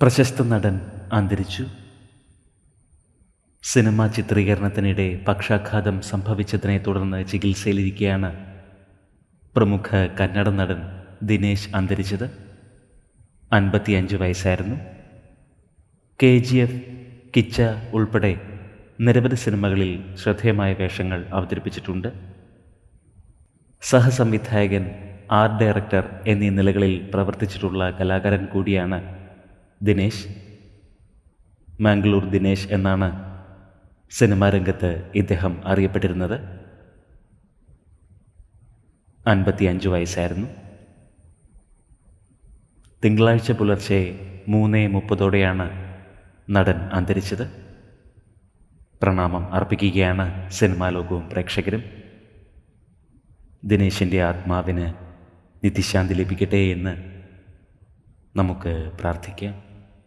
പ്രശസ്ത നടൻ അന്തരിച്ചു. സിനിമാ ചിത്രീകരണത്തിനിടെ പക്ഷാഘാതം സംഭവിച്ചതിനെ തുടർന്ന് ചികിത്സയിലിരിക്കെയാണ് പ്രമുഖ കന്നഡ നടൻ ദിനേശ് അന്തരിച്ചത്. അൻപത്തിയഞ്ച് വയസ്സായിരുന്നു. കെ ജി എഫ് കിച്ച ഉൾപ്പെടെ നിരവധി സിനിമകളിൽ ശ്രദ്ധേയമായ വേഷങ്ങൾ അവതരിപ്പിച്ചിട്ടുണ്ട്. സഹസംവിധായകൻ ആർട്ട് ഡയറക്ടർ എന്നീ നിലകളിൽ പ്രവർത്തിച്ചിട്ടുള്ള കലാകാരൻ കൂടിയാണ് ദിനേശ്. മാംഗ്ലൂർ ദിനേശ് എന്നാണ് സിനിമാ രംഗത്ത് ഇദ്ദേഹം അറിയപ്പെട്ടിരുന്നത്. അൻപത്തിയഞ്ച് വയസ്സായിരുന്നു. തിങ്കളാഴ്ച പുലർച്ചെ മൂന്ന് മുപ്പതോടെയാണ് നടൻ അന്തരിച്ചത്. പ്രണാമം അർപ്പിക്കുകയാണ് സിനിമാ ലോകവും പ്രേക്ഷകരും. ദിനേശിന്റെ ആത്മാവിന് നിത്യശാന്തി ലഭിക്കട്ടെ എന്ന് നമുക്ക് പ്രാർത്ഥിക്കാം.